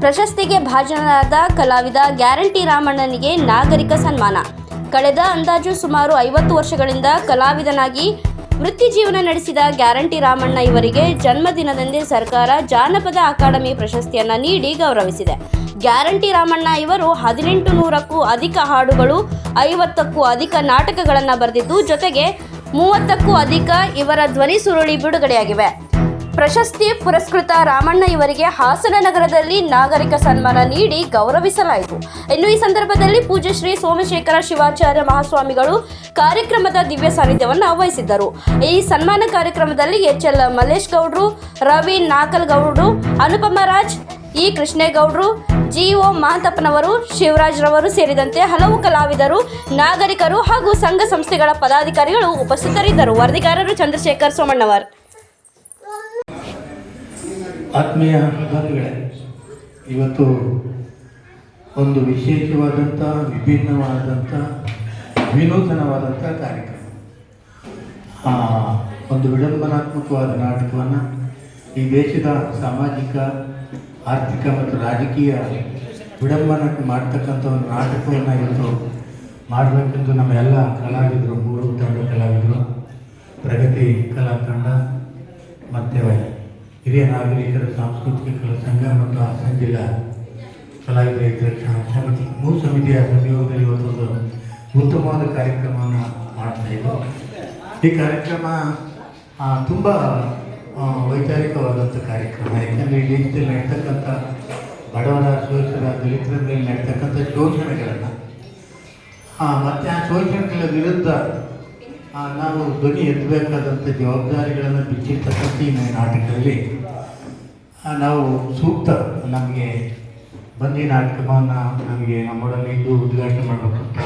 ಪ್ರಶಸ್ತಿಗೆ ಭಾಜನರಾದ ಕಲಾವಿದ ಗ್ಯಾರಂಟಿ ರಾಮಣ್ಣನಿಗೆ ನಾಗರಿಕ ಸನ್ಮಾನ. ಕಳೆದ ಅಂದಾಜು ಸುಮಾರು ಐವತ್ತು ವರ್ಷಗಳಿಂದ ಕಲಾವಿದನಾಗಿ ವೃತ್ತಿ ಜೀವನ ನಡೆಸಿದ ಗ್ಯಾರಂಟಿ ರಾಮಣ್ಣ ಇವರಿಗೆ ಜನ್ಮದಿನದಂದೇ ಸರ್ಕಾರ ಜಾನಪದ ಅಕಾಡೆಮಿ ಪ್ರಶಸ್ತಿಯನ್ನು ನೀಡಿ ಗೌರವಿಸಿದೆ. ಗ್ಯಾರಂಟಿ ರಾಮಣ್ಣ ಇವರು ಹದಿನೆಂಟು ನೂರಕ್ಕೂ ಅಧಿಕ ಹಾಡುಗಳು, ಐವತ್ತಕ್ಕೂ ಅಧಿಕ ನಾಟಕಗಳನ್ನು ಬರೆದಿದ್ದು ಜೊತೆಗೆ ಮೂವತ್ತಕ್ಕೂ ಅಧಿಕ ಇವರ ಧ್ವನಿ ಸುರುಳಿ ಬಿಡುಗಡೆಯಾಗಿವೆ. ಪ್ರಶಸ್ತಿ ಪುರಸ್ಕೃತ ರಾಮಣ್ಣ ಇವರಿಗೆ ಹಾಸನ ನಗರದಲ್ಲಿ ನಾಗರಿಕ ಸನ್ಮಾನ ನೀಡಿ ಗೌರವಿಸಲಾಯಿತು. ಇನ್ನು ಈ ಸಂದರ್ಭದಲ್ಲಿ ಪೂಜ್ಯ ಶ್ರೀ ಸೋಮಶೇಖರ ಶಿವಾಚಾರ್ಯ ಮಹಾಸ್ವಾಮಿಗಳು ಕಾರ್ಯಕ್ರಮದ ದಿವ್ಯ ಸಾನ್ನಿಧ್ಯವನ್ನು ವಹಿಸಿದ್ದರು. ಈ ಸನ್ಮಾನ ಕಾರ್ಯಕ್ರಮದಲ್ಲಿ ಎಚ್ ಎಲ್ ಮಲ್ಲೇಶ್ ಗೌಡ್ರು ರವಿ ನಾಕಲ್ಗೌಡ್ರು, ಅನುಪಮ ರಾಜ್, ಇ ಕೃಷ್ಣೇಗೌಡ್ರು, ಜಿಒ ಮಹಾಂತಪ್ಪನವರು, ಶಿವರಾಜ್ ರವರು ಸೇರಿದಂತೆ ಹಲವು ಕಲಾವಿದರು, ನಾಗರಿಕರು ಹಾಗೂ ಸಂಘ ಸಂಸ್ಥೆಗಳ ಪದಾಧಿಕಾರಿಗಳು ಉಪಸ್ಥಿತರಿದ್ದರು. ವರದಿಗಾರರು ಚಂದ್ರಶೇಖರ್ ಸೋಮಣ್ಣವರ್. ಆತ್ಮೀಯ ಬಂಧುಗಳೇ ಇವತ್ತು ಒಂದು ವಿಶೇಷವಾದಂಥ, ವಿಭಿನ್ನವಾದಂಥ, ವಿನೂತನವಾದಂಥ ಕಾರ್ಯಕ್ರಮ. ಒಂದು ವಿಡಂಬನಾತ್ಮಕವಾದ ನಾಟಕವನ್ನು ಈ ದೇಶದ ಸಾಮಾಜಿಕ, ಆರ್ಥಿಕ ಮತ್ತು ರಾಜಕೀಯ ವಿಡಂಬನ ಮಾಡ್ತಕ್ಕಂಥ ಒಂದು ನಾಟಕವನ್ನು ಇವತ್ತು ಮಾಡಬೇಕೆಂದು ನಮ್ಮ ಎಲ್ಲ ಕಲಾವಿದರು, ಮೂರು ತಂಡ ಕಲಾವಿದರು, ಪ್ರಗತಿ ಕಲಾ ತಂಡ ಮತ್ತು ಹಿರಿಯ ನಾಗರಿಕರ ಸಾಂಸ್ಕೃತಿಕ ಕಲಾ ಸಂಘ ಮತ್ತು ಹಾಸನ ಜಿಲ್ಲಾ ಕಲಾವಿದರ ಹಿತರಕ್ಷಣಾ ಸಮಿತಿ ಮೂರು ಸಮಿತಿಯ ಸಹಯೋಗದಲ್ಲಿ ಇವತ್ತೊಂದು ಉತ್ತಮವಾದ ಕಾರ್ಯಕ್ರಮವನ್ನು ಮಾಡ್ತಾ ಇದ್ದೆವು ಈ ಕಾರ್ಯಕ್ರಮ ತುಂಬ ವೈಚಾರಿಕವಾದಂಥ ಕಾರ್ಯಕ್ರಮ. ಯಾಕೆಂದರೆ ದೇಶದಲ್ಲಿ ನಡ್ತಕ್ಕಂಥ ಬಡವರ ಶೋಷಣ ದಲಿತರ ಮೇಲೆ ನಡ್ತಕ್ಕಂಥ ಶೋಷಣೆಗಳನ್ನು ಮತ್ತು ಆ ಶೋಷಣೆಗಳ ವಿರುದ್ಧ ನಾವು ಧ್ವನಿ ಎತ್ತಬೇಕಾದಂಥ ಜವಾಬ್ದಾರಿಗಳನ್ನು ಬಿಚ್ಚಿರ್ತಕ್ಕಂಥ ಈ ನಾಟಕದಲ್ಲಿ ನಾವು ಸೂಕ್ತ ನಮಗೆ ಬಂದಿ ನಾಟಕವನ್ನು ನಮಗೆ ನಮ್ಮೊಡನೆ ಇದ್ದು ಉದ್ಘಾಟನೆ ಮಾಡಬೇಕಂತ,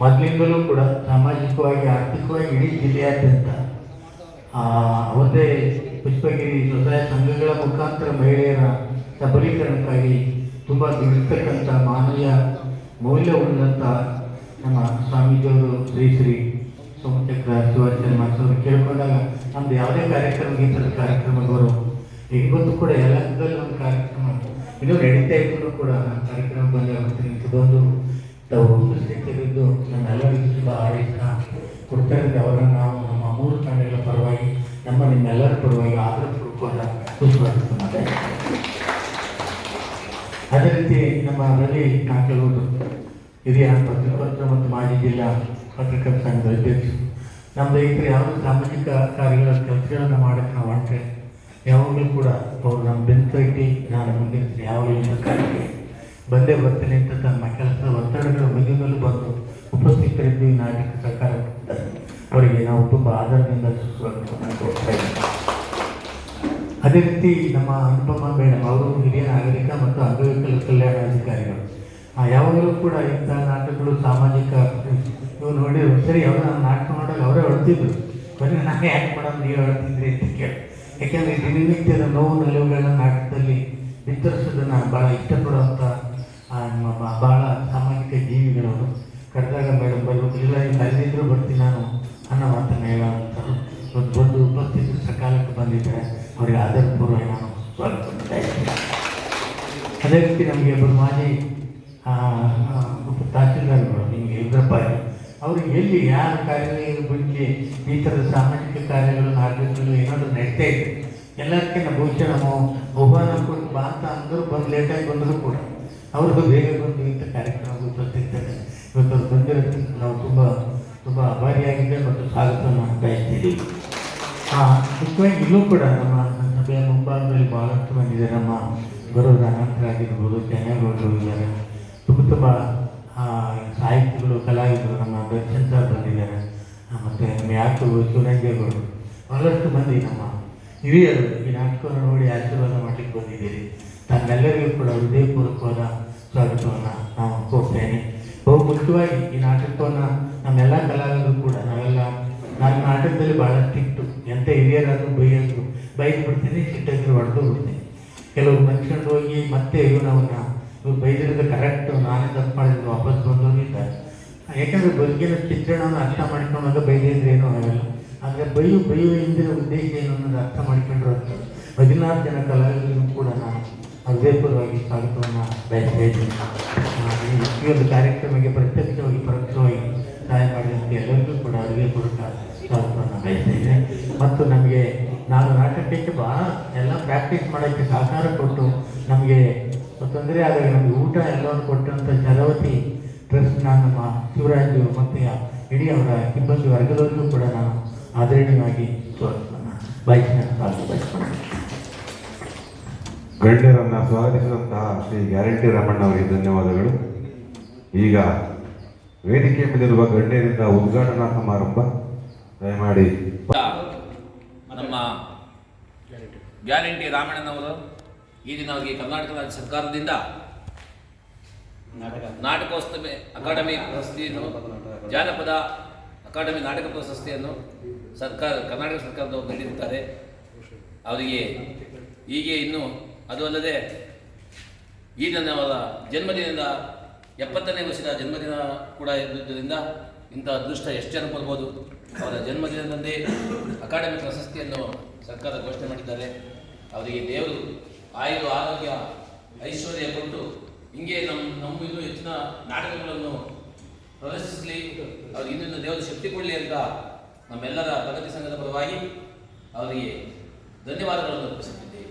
ಮೊದಲಿಂದಲೂ ಕೂಡ ಸಾಮಾಜಿಕವಾಗಿ, ಆರ್ಥಿಕವಾಗಿ ಇಡೀ ಜಿಲ್ಲೆಯಾದ್ಯಂತ ಅವತ್ತೇ ಪುಷ್ಪಗಿರಿ ಸ್ವಸಹಾಯ ಸಂಘಗಳ ಮುಖಾಂತರ ಮಹಿಳೆಯರ ಸಬಲೀಕರಣಕ್ಕಾಗಿ ತುಂಬ ದುಡಿತಕ್ಕಂಥ ಮಾನವೀಯ ಮೌಲ್ಯ ಉಳ್ಳಂಥ ನಮ್ಮ ಸ್ವಾಮೀಜಿಯವರು ಶ್ರೀ ಶ್ರೀ ಸೋಮಚಕ್ರ ಶಿವಾಚಾರ್ಯ ಮಾಸ್ತವರು ಕೇಳ್ಕೊಂಡಾಗ ನಮ್ದು ಯಾವುದೇ ಕಾರ್ಯಕ್ರಮ ಈ ಥರದ ಕಾರ್ಯಕ್ರಮದವರು ಇವತ್ತು ಕೂಡ ಎಲ್ಲದರಲ್ಲೂ ಒಂದು ಕಾರ್ಯಕ್ರಮ ಇದು ನಡೀತಾ ಇದ್ರು ಕೂಡ ನಮ್ಮ ಕಾರ್ಯಕ್ರಮ ಬಂದಾಗುತ್ತೆ ಇದೊಂದು ತಾವು ಉಪಸ್ಥಿತರಿದ್ದು ನಮ್ಮೆಲ್ಲರಿಗೂ ತುಂಬ ಆಡಳಿತ ಇದ್ದೆ ಅವರನ್ನು ನಾವು ನಮ್ಮ ಮೂರು ತಂಡಗಳ ಪರವಾಗಿ, ನಮ್ಮ ನಿಮ್ಮೆಲ್ಲರ ಪರವಾಗಿ ಆದರಪೂರ್ವಕವಾದ ಖುಷಿ ಅದೇ ರೀತಿ ನಮ್ಮ ರವಿ ಕೆಲವರು ಹಿರಿಯ ಪತ್ರಕರ್ತ ಮತ್ತು ಮಾಜಿ ಜಿಲ್ಲಾ ಪತ್ರಕರ್ತ ಸಂಘದ ಅಧ್ಯಕ್ಷರು. ನಮ್ಮ ಥರ ಯಾವುದೇ ಸಾಮಾಜಿಕ ಕಾರ್ಯಗಳ ಕೆಲಸಗಳನ್ನು ಮಾಡೋಕ್ಕೆ ನಾವು ಹೊಂಟ್ರೆ ಯಾವಾಗಲೂ ಕೂಡ ಅವರು ನಮ್ಮ ಬೆಂತ ಇಟ್ಟು ನಾನು ಮುಂದಿರ್ತೀನಿ ಯಾವಾಗಲೂ ಕಾರ್ಯಕ್ಕೆ ಬಂದೇ ಬರ್ತೀನಿ ಅಂತ ತಮ್ಮ ಕೆಲಸದ ಒತ್ತಡಗಳು ಮುಂದಿನಲ್ಲೂ ಬಂದು ಉಪಸ್ಥಿತರಿದ್ದು ಈ ನಾಟಕ ಸರ್ಕಾರ ಅವರಿಗೆ ನಾವು ತುಂಬ ಆಧಾರದಿಂದ ಅದೇ ರೀತಿ ನಮ್ಮ ಅನುಪಮ ಮೇಡಮ್ ಅವರು ಹಿರಿಯ ನಾಗರಿಕ ಮತ್ತು ಅಂಗವಿಕಲ ಕಲ್ಯಾಣಾಧಿಕಾರಿಗಳು. ಆ, ಯಾವಾಗಲೂ ಕೂಡ ಇಂಥ ನಾಟಕಗಳು ಸಾಮಾಜಿಕ ಇವು ನೋಡಿ ಸರಿ, ಅವರು ನಾನು ನಾಟಕ ಮಾಡೋದು ಅವರೇ ಹೊಡ್ತಿದ್ರು ಬರೀ ನಾನು ಯಾಕೆ ಮಾಡೋದು ನೀವು ಹೇಳ್ತಿದ್ರಿ ಅಂತ ಕೇಳಿ. ಯಾಕೆಂದರೆ ದಿನನಿತ್ಯದ ನೋವು ನಲಿವುಗಳನ್ನ ನಾಟಕದಲ್ಲಿ ಬಿತ್ತರಿಸೋದನ್ನು ಭಾಳ ಇಷ್ಟಪಡುವಂಥ ನಮ್ಮ ಭಾಳ ಸಾಮಾಜಿಕ ಜೀವಿಗಳವರು. ಕರೆದಾಗ ಮೇಡಮ್ ಬರಬೇಕು. ಇಲ್ಲ ಇಲ್ಲಿ ಅಲ್ಲಿದ್ದರೂ ಬರ್ತೀನಿ ನಾನು ಅನ್ನೋ ಮಾತನ್ನು ಹೇಳುವಂಥದ್ದು ಇವತ್ತು ಬಂದು ಉಪಸ್ಥಿತರು ಸಕಾಲಕ್ಕೆ ಬಂದಿದ್ದಾರೆ ಅವರಿಗೆ ಆಧಾರಪೂರ್ವ ನಾನು ಅದೇ ರೀತಿ ನಮಗೆ ಒಬ್ಬರು ಮಾಜಿ ತಹಸೀಲ್ದಾರ್ಗಳು ನಿಮಗೆ ಇದ್ರಪ್ಪ ಅವ್ರಿಗೆ ಎಲ್ಲಿ ಯಾರ ಕಾರ್ಯಗಳ ಬಗ್ಗೆ ಈ ಥರದ ಸಾಮಾಜಿಕ ಕಾರ್ಯಗಳು ನಾಟಕಗಳು ಏನಾದರೂ ನಡೀತಾ ಇದೆ. ಎಲ್ಲದಕ್ಕಿಂತ ಬಹುಶಃ ನಾವು ಬಹುಮಾನ ಕೊಟ್ಟು ಬಾ ಅಂತ ಅಂದರೂ ಬಂದು ಲೇಟಾಗಿ ಬಂದರೂ ಕೂಡ ಅವ್ರಿಗೂ ಬೇಗ ಬಂದು ಇಂಥ ಕಾರ್ಯಕ್ರಮಗಳು ಬರ್ತಿರ್ತಾರೆ ಇವತ್ತು ಅವ್ರು ಬಂದಿರೋದಕ್ಕೆ ನಾವು ತುಂಬ ತುಂಬ ಅಭಾರಿಯಾಗಿದೆ ಮತ್ತು ಸ್ವಾಗತವನ್ನು ಇದ್ದೀವಿ ಹಾಂ ಮುಖ್ಯವಾಗಿ ಇಲ್ಲೂ ಕೂಡ ನಮ್ಮ ಸಭೆಯ ಮುಂಭಾಗದಲ್ಲಿ ಭಾಳಷ್ಟು ಮಂದಿದೆ. ನಮ್ಮ ಗೌರವದ ಅನಂತರಾಗಿರ್ಬೋದು ಚೆನ್ನಾಗಿ ಇದ್ದಾರೆ. ತುಂಬ ತುಂಬ ಸಾಹಿತಿಗಳು ಕಲಾವಿದರು ನಮ್ಮ ದರ್ಶನ್ ಸರ್ ಬಂದಿದ್ದಾರೆ ಮತ್ತು ನಮ್ಮ ಯಾಕು ಶಿವರಂಜೇಗೌಡರು ಬಹಳಷ್ಟು ಮಂದಿ ನಮ್ಮ ಹಿರಿಯರು ಈ ನಾಟಕವನ್ನು ನೋಡಿ ಆಶೀರ್ವಾದ ಮಾಡಲಿಕ್ಕೆ ಬಂದಿದ್ದೀರಿ. ತಮ್ಮೆಲ್ಲರಿಗೂ ಕೂಡ ಹೃದಯಪೂರ್ವಕವಾದ ಸ್ವಾಗತವನ್ನು ನಾನು ಕೊಡ್ತೇನೆ ಬಹು ಮುಖ್ಯವಾಗಿ ಈ ನಾಟಕವನ್ನು ನಮ್ಮೆಲ್ಲ ಕಲಾವಿದರು ಕೂಡ, ನಾವೆಲ್ಲ ನಾನು ನಾಟಕದಲ್ಲಿ ಭಾಳ ಇಟ್ಟು ಎಂಥ ಹಿರಿಯರಾದರೂ ಬೈಯೋದು ಬೈದು ಬಿಡ್ತೀನಿ ಸಿಟ್ಟಿದ್ರೆ ಹೊಡೆದು ಬಿಡ್ತೀನಿ. ಕೆಲವರು ಮನ್ಸ್ಕೊಂಡು ಹೋಗಿ ಮತ್ತೆ ಇವನವನ್ನ ಇವ್ರು ಬೈದಿರೋದು ಕರೆಕ್ಟ್ ನಾನೇ ಯಾಕಂದರೆ ಬದುಕಿನ ಚಿತ್ರಣವನ್ನು ಅರ್ಥ ಮಾಡ್ಕೊಂಡಾಗ ಬೈದಿದ್ರೆ ಏನೂ ಆಗಲ್ಲ. ಆದರೆ ಬೈಯು ಬೈಯು ಹಿಂದಿನ ಉದ್ದೇಶ ಏನು ಅನ್ನೋದು ಅರ್ಥ ಮಾಡ್ಕೊಂಡ್ರು ಹದಿನಾರು ಜನ ಕಲಾವಿದರು ಕೂಡ ನಾನು ಹೃದಯಪೂರ್ವವಾಗಿ ಸ್ವಾಗತವನ್ನು ಬಯಸ್ತಾ ಈ ಒಂದು ಕಾರ್ಯಕ್ರಮಕ್ಕೆ ಪ್ರತ್ಯಕ್ಷವಾಗಿ ಪರೋಕ್ಷವಾಗಿ ಸಹಾಯ ಮಾಡಿದಂತೆ ಎಲ್ಲರಿಗೂ ಕೂಡ ಹೃದಯಪೂರ್ವಕ ಸ್ವಾಗತವನ್ನು ಬಯಸ್ತಾ ಮತ್ತು ನಮಗೆ ನಾನು ನಾಟಕಕ್ಕೆ ಭಾಳ ಎಲ್ಲ ಪ್ರಾಕ್ಟೀಸ್ ಮಾಡೋಕ್ಕೆ ಸಹಕಾರ ಕೊಟ್ಟು ನಮಗೆ ತೊಂದರೆ ಆದಾಗ ನಮಗೆ ಊಟ ಎಲ್ಲವನ್ನು ಕೊಟ್ಟಂಥ ಚಲವತಿ ಟ್ರಸ್ಟ್ನ ನಮ್ಮ ಶಿವರಾಜು ಮತ್ತು ಇಡೀ ಅವರ ಸಿಬ್ಬಂದಿ ವರ್ಗದವರಿಗೂ ಕೂಡ ನಾನು ಆದರಣೀಯವಾಗಿ ಸ್ವಾಗತವನ್ನು ಬೈಕ್ನ ಗಣ್ಯರನ್ನ ಸ್ವಾಗತಿಸಿದಂತಹ ಶ್ರೀ ಗ್ಯಾರಂಟಿ ರಮಣ್ಣ ಅವರಿಗೆ ಧನ್ಯವಾದಗಳು. ಈಗ ವೇದಿಕೆ ಮೇಲಿರುವ ಗಣ್ಯರಿಂದ ಉದ್ಘಾಟನಾ ಸಮಾರಂಭ. ದಯಮಾಡಿ. ನಮ್ಮ ಗ್ಯಾರಂಟಿ ರಾಮಣ್ಣನವರು ಈ ದಿನ ಅವರಿಗೆ ಕರ್ನಾಟಕ ರಾಜ್ಯ ಸರ್ಕಾರದಿಂದ ನಾಟಕೋತ್ಸವ ಅಕಾಡೆಮಿ ಪ್ರಶಸ್ತಿಯನ್ನು, ಜಾನಪದ ಅಕಾಡೆಮಿ ನಾಟಕ ಪ್ರಶಸ್ತಿಯನ್ನು ಸರ್ಕಾರ, ಕರ್ನಾಟಕ ಸರ್ಕಾರದವರು ನೀಡಿರುತ್ತಾರೆ. ಅವರಿಗೆ ಹೀಗೆ ಇನ್ನು ಅದು ಅಲ್ಲದೆ ಈ ನನ್ನ ಜನ್ಮದಿನದ ಎಪ್ಪತ್ತನೇ ವರ್ಷದ ಜನ್ಮದಿನ ಕೂಡ ಇದ್ದುದರಿಂದ ಇಂಥ ಅದೃಷ್ಟ ಎಷ್ಟು ಜನ ಬರ್ಬೋದು ಅವರ ಜನ್ಮದಿನದಂದೇ ಅಕಾಡೆಮಿ ಪ್ರಶಸ್ತಿಯನ್ನು ಸರ್ಕಾರ ಘೋಷಣೆ ಮಾಡಿದ್ದಾರೆ. ಅವರಿಗೆ ದೇವರು ಆಯುರು ಆರೋಗ್ಯ, ಐಶ್ವರ್ಯ ಕೊಟ್ಟು ಹಿಂಗೆ ನಮ್ಮ ನಮ್ಮ ಇನ್ನೂ ಹೆಚ್ಚಿನ ನಾಟಕಗಳನ್ನು ಪ್ರದರ್ಶಿಸಲಿ ಅವ್ರಿಗೆ ಇನ್ನೊಂದು ದೇವರ ಶಕ್ತಿ ಕೊಡಲಿ ಅಂತ ನಮ್ಮೆಲ್ಲರ ಪ್ರಗತಿ ಸಂಘದ ಪರವಾಗಿ ಅವರಿಗೆ ಧನ್ಯವಾದಗಳನ್ನು ಅರ್ಪಿಸುತ್ತಿದ್ದೇವೆ.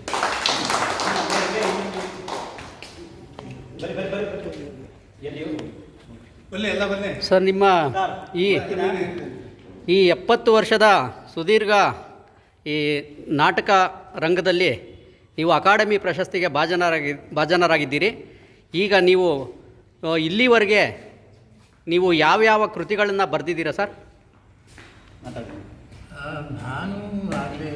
ಸರ್ ನಿಮ್ಮ ಈ ಈ ಎಪ್ಪತ್ತು ವರ್ಷದ ಸುದೀರ್ಘ ಈ ನಾಟಕ ರಂಗದಲ್ಲಿ ನೀವು ಅಕಾಡೆಮಿ ಪ್ರಶಸ್ತಿಗೆ ಭಾಜನರಾಗಿ ಭಾಜನರಾಗಿದ್ದೀರಿ. ಈಗ ನೀವು ಇಲ್ಲಿವರೆಗೆ ನೀವು ಯಾವ್ಯಾವ ಕೃತಿಗಳನ್ನು ಬರೆದಿದ್ದೀರಾ ಸರ್? ನಾನು ಆಗಲೇ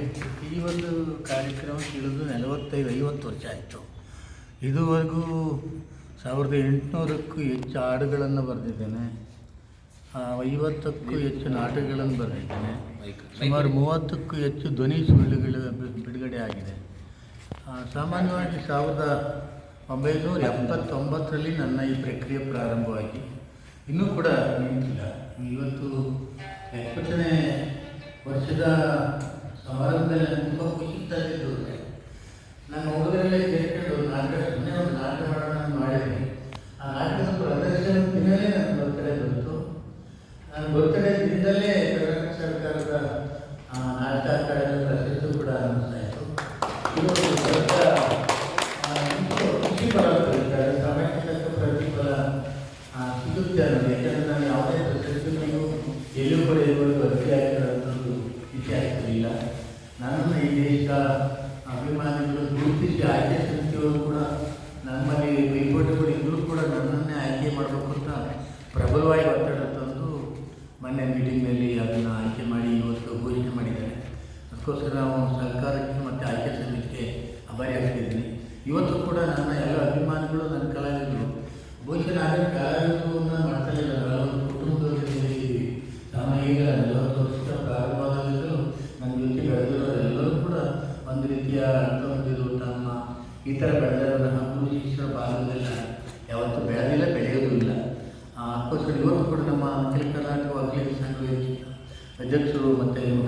ಈ ಒಂದು ಕಾರ್ಯಕ್ರಮ ತಿಳಿದು ನಲವತ್ತೈದು, ಐವತ್ತು ವರ್ಷ ಆಯಿತು. ಇದುವರೆಗೂ ಸಾವಿರದ ಎಂಟುನೂರಕ್ಕೂ ಹೆಚ್ಚು ಹಾಡುಗಳನ್ನು ಬರೆದಿದ್ದೇನೆ. ಐವತ್ತಕ್ಕೂ ಹೆಚ್ಚು ನಾಟಕಗಳನ್ನು ಬರೆದಿದ್ದೇನೆ. ಸುಮಾರು ಮೂವತ್ತಕ್ಕೂ ಹೆಚ್ಚು ಧ್ವನಿ ಸುಳ್ಳುಗಳು ಬಿಡುಗಡೆ ಆಗಿದೆ. ಸಾಮಾನ್ಯವಾಗಿ ಸಾವಿರದ ಒಂಬೈನೂರ ಎಪ್ಪತ್ತೊಂಬತ್ತರಲ್ಲಿ ನನ್ನ ಈ ಪ್ರಕ್ರಿಯೆ ಪ್ರಾರಂಭವಾಗಿ ಇನ್ನೂ ಕೂಡ ನಿಂತಿಲ್ಲ ಇವತ್ತು ಎಪ್ಪತ್ತನೇ ವರ್ಷದ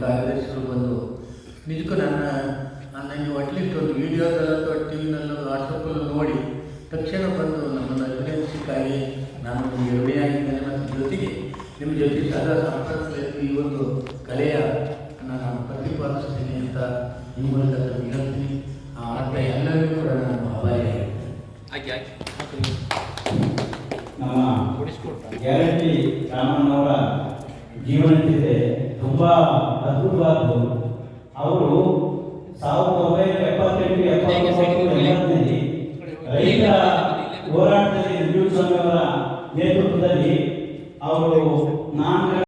ಕಾರ್ಯದರ್ಶಿಗಳು ಬಂದು ನಿಜಕ್ಕೂ ನನ್ನ ನನಗೆ ಅಟ್ಲೀಸ್ಟ್ ಒಂದು ವಿಡಿಯೋದಲ್ಲಿ ಅಥವಾ ಟಿ ವಿನಲ್ಲೋ ವಾಟ್ಸಪ್ಪಲ್ಲೂ ನೋಡಿ ತಕ್ಷಣ ಬಂದು ನಮ್ಮನ್ನು ಅಭಿನಂದಿಸಿಕ್ಕಾಗಿ ನಾನು ನಿಮಗೆ ಋಣಿಯಾಗಿದ್ದೇನೆ ಮತ್ತು ಜೊತೆಗೆ ನಿಮ್ಮ ಜೊತೆ ಸದಾ ಸಂಪರ್ಕದಲ್ಲಿ ಈ ಒಂದು ಕಲೆಯ ನಾನು ಪ್ರತಿಪಾದಿಸ್ತೀನಿ ಅಂತ ಈ ಮೂಲಕ ಹೇಳ್ತೀನಿ ಆ, ಮತ್ತು ಎಲ್ಲರಿಗೂ ಕೂಡ ನಾನು ನಮ್ಮ ಗ್ಯಾರಂಟಿ ರಾಮಣ್ಣವರ ಜೀವನ ಜೊತೆ ತುಂಬ ಗುರುಬಾಬು ಅವರು ಸಾವಿರದ ಒಂಬೈನೂರ ಎಪ್ಪತ್ತೆಂಟು ಎಪ್ಪತ್ತೊಂಬತ್ತರಲ್ಲಿ ರೈತ ಹೋರಾಟದಲ್ಲಿ ವಿದ್ಯುತ್ ಸಂಘದ ನೇತೃತ್ವದಲ್ಲಿ ಅವರು ನಾನು